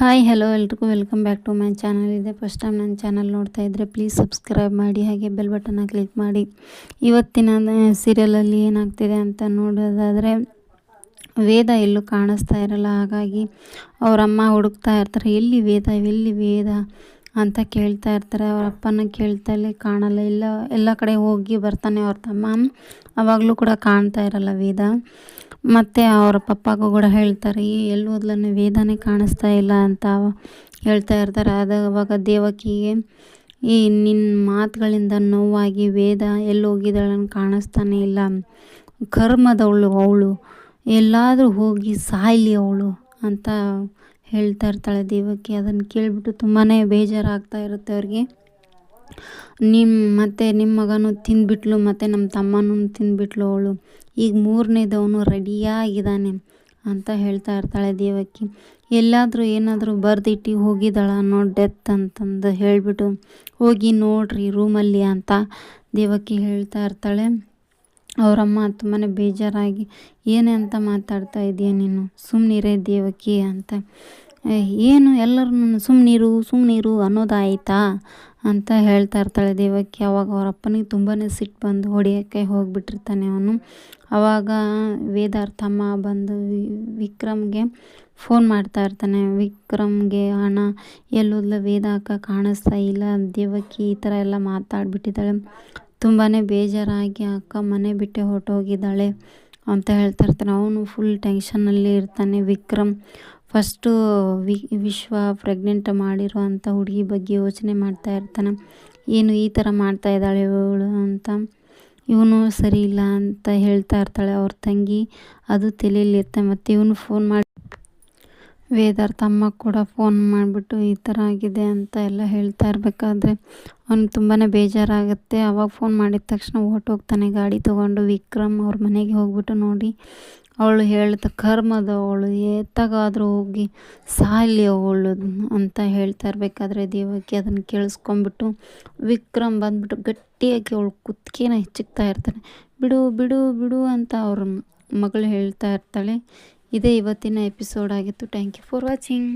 Hi hello ಎಲ್ರಿಗೂ welcome back to my channel ಇದೆ first time ನನ್ನ ಚಾನಲ್ ನೋಡ್ತಾ ಇದ್ದರೆ ಪ್ಲೀಸ್ ಸಬ್ಸ್ಕ್ರೈಬ್ ಮಾಡಿ, ಹಾಗೆ ಬೆಲ್ ಬಟನ್ನ ಕ್ಲಿಕ್ ಮಾಡಿ. ಇವತ್ತಿನ ಸೀರಿಯಲಲ್ಲಿ ಏನಾಗ್ತಿದೆ ಅಂತ ನೋಡೋದಾದರೆ, ವೇದ ಎಲ್ಲೂ ಕಾಣಿಸ್ತಾ ಇರಲ್ಲ, ಹಾಗಾಗಿ ಅವರಮ್ಮ ಹುಡುಕ್ತಾ ಇರ್ತಾರೆ, ಎಲ್ಲಿ ವೇದ ಎಲ್ಲಿ ವೇದ ಅಂತ ಕೇಳ್ತಾ ಇರ್ತಾರೆ. ಅವ್ರ ಅಪ್ಪನ ಕೇಳ್ತಲೇ ಕಾಣಲ್ಲ ಎಲ್ಲ ಎಲ್ಲ ಕಡೆ ಹೋಗಿ ಬರ್ತಾನೆ ಅವ್ರ ತಮ್ಮ. ಅವಾಗಲೂ ಕೂಡ ಕಾಣ್ತಾ ಇರಲ್ಲ ವೇದ. ಮತ್ತು ಅವರ ಪಪ್ಪಾಗೂ ಕೂಡ ಹೇಳ್ತಾರೆ ಈ ಎಲ್ಲಿ ವೇದನೆ ಕಾಣಿಸ್ತಾ ಇಲ್ಲ ಅಂತ ಹೇಳ್ತಾ ಇರ್ತಾರೆ. ಅದು ದೇವಕಿಗೆ ಈ ನಿನ್ನ ಮಾತುಗಳಿಂದ ನೋವಾಗಿ ವೇದ ಎಲ್ಲಿ ಹೋಗಿದ್ದಾಳನ್ನು ಕಾಣಿಸ್ತಾನೆ ಇಲ್ಲ. ಕರ್ಮದವಳು ಅವಳು, ಎಲ್ಲಾದರೂ ಹೋಗಿ ಸಾಯಲಿ ಅವಳು ಅಂತ ಹೇಳ್ತಾ ಇರ್ತಾಳೆ ದೇವಕಿ. ಅದನ್ನು ಕೇಳಿಬಿಟ್ಟು ತುಂಬಾ ಬೇಜಾರಾಗ್ತಾ ಇರುತ್ತೆ ಅವ್ರಿಗೆ. ನಿಮ್ಮ ಮತ್ತು ನಿಮ್ಮ ಮಗನೂ ತಿಂದುಬಿಟ್ಲು, ಮತ್ತು ನಮ್ಮ ತಮ್ಮನೂ ತಿಂದುಬಿಟ್ಲು ಅವಳು. ಈಗ ಮೂರನೇದವನು ರೆಡಿಯಾಗಿದ್ದಾನೆ ಅಂತ ಹೇಳ್ತಾ ಇರ್ತಾಳೆ ದೇವಕಿ. ಎಲ್ಲಾದರೂ ಏನಾದರೂ ಬರ್ದಿಟ್ಟು ಹೋಗಿದ್ದಾಳ ಅನ್ನೋ ಡೆತ್ ಅಂತಂದು ಹೇಳಿಬಿಟ್ಟು ಹೋಗಿ ನೋಡ್ರಿ ರೂಮಲ್ಲಿ ಅಂತ ದೇವಕಿ ಹೇಳ್ತಾ ಇರ್ತಾಳೆ. ಅವರಮ್ಮ ತುಂಬಾ ಬೇಜಾರಾಗಿ, ಏನೇ ಅಂತ ಮಾತಾಡ್ತಾ ಇದೆಯಾ ನೀನು? ಸುಮ್ಮನಿರೇ ದೇವಕಿ ಅಂತ. ಏನು ಎಲ್ಲರೂ ಸುಮ್ಮನಿರು ಸುಮ್ಮನಿರು ಅನ್ನೋದಾಯಿತಾ ಅಂತ ಹೇಳ್ತಾ ಇರ್ತಾಳೆ ದೇವಕ್ಕೆ ಅವಾಗ ಅವ್ರ ಅಪ್ಪನಿಗೆ ತುಂಬಾ ಸಿಟ್ಟು ಬಂದು ಹೊಡಿಯೋಕ್ಕೆ ಹೋಗಿಬಿಟ್ಟಿರ್ತಾನೆ ಅವನು. ಅವಾಗ ವೇದಾರ್ಥಮ್ಮ ಬಂದು ವಿಕ್ರಮ್ಗೆ ಫೋನ್ ಮಾಡ್ತಾ ಇರ್ತಾನೆ. ವಿಕ್ರಮ್ಗೆ ಹಣ ಎಲ್ಲೋದ್ಲ ವೇದ ಅಕ್ಕ ಕಾಣಿಸ್ತಾ ಇಲ್ಲ. ದೇವಕ್ಕಿ ಈ ಥರ ಎಲ್ಲ ಮಾತಾಡ್ಬಿಟ್ಟಿದ್ದಾಳೆ. ತುಂಬಾ ಬೇಜಾರಾಗಿ ಅಕ್ಕ ಮನೆ ಬಿಟ್ಟೆ ಹೊರಟೋಗಿದ್ದಾಳೆ. ಅಂತ ಹೇಳ್ತಾ ಇರ್ತಾನೆ. ಅವನು ಫುಲ್ ಟೆನ್ಷನ್ನಲ್ಲಿ ಇರ್ತಾನೆ ವಿಕ್ರಮ್. ಫಸ್ಟು ವಿ ವಿಶ್ವ ಪ್ರೆಗ್ನೆಂಟ್ ಮಾಡಿರುವಂಥ ಹುಡುಗಿ ಬಗ್ಗೆ ಯೋಚನೆ ಮಾಡ್ತಾ ಇರ್ತಾನೆ. ಏನು ಈ ಥರ ಮಾಡ್ತಾ ಇದ್ದಾಳೆ ಇವಳು ಅಂತ. ಇವನು ಸರಿ ಇಲ್ಲ ಅಂತ ಹೇಳ್ತಾ ಇರ್ತಾಳೆ ಅವ್ರ ತಂಗಿ. ಅದು ತಲೆಯಲ್ಲಿರುತ್ತೆ ಮತ್ತು ಇವನು ಫೋನ್ ಮಾಡಿ ವೇದಾರ್ ತಮ್ಮ ಕೂಡ ಫೋನ್ ಮಾಡಿಬಿಟ್ಟು ಈ ಥರ ಆಗಿದೆ ಅಂತ ಎಲ್ಲ ಹೇಳ್ತಾ ಇರಬೇಕಾದ್ರೆ ಅವನು ತುಂಬಾ ಬೇಜಾರಾಗುತ್ತೆ. ಅವಾಗ ಫೋನ್ ಮಾಡಿದ ತಕ್ಷಣ ಹೋಗ್ತಾನೆ ಗಾಡಿ ತೊಗೊಂಡು ವಿಕ್ರಮ್ ಅವ್ರ ಮನೆಗೆ ಹೋಗ್ಬಿಟ್ಟು ನೋಡಿ. ಅವಳು ಹೇಳ್ತ ಕರ್ಮದ ಅವಳು ಎತ್ತಾಗಾದರೂ ಹೋಗಿ ಸಾಲಿ ಅವಳು ಅಂತ ಹೇಳ್ತಾ ಇರಬೇಕಾದ್ರೆ ದೇವಕಿ ಅದನ್ನು ಕೇಳಿಸ್ಕೊಂಬಿಟ್ಟು ವಿಕ್ರಮ್ ಬಂದ್ಬಿಟ್ಟು ಗಟ್ಟಿಯಾಗಿ ಅವಳು ಕುತ್ತಿಗೆನ ಹೆಚ್ಚಿಕ್ತಾ ಇರ್ತಾನೆ. ಬಿಡು ಬಿಡು ಬಿಡು ಅಂತ ಅವ್ರ ಮಗಳು ಹೇಳ್ತಾ ಇರ್ತಾಳೆ. ಇದೇ ಇವತ್ತಿನ ಎಪಿಸೋಡ್ ಆಗಿತ್ತು. Thank you for watching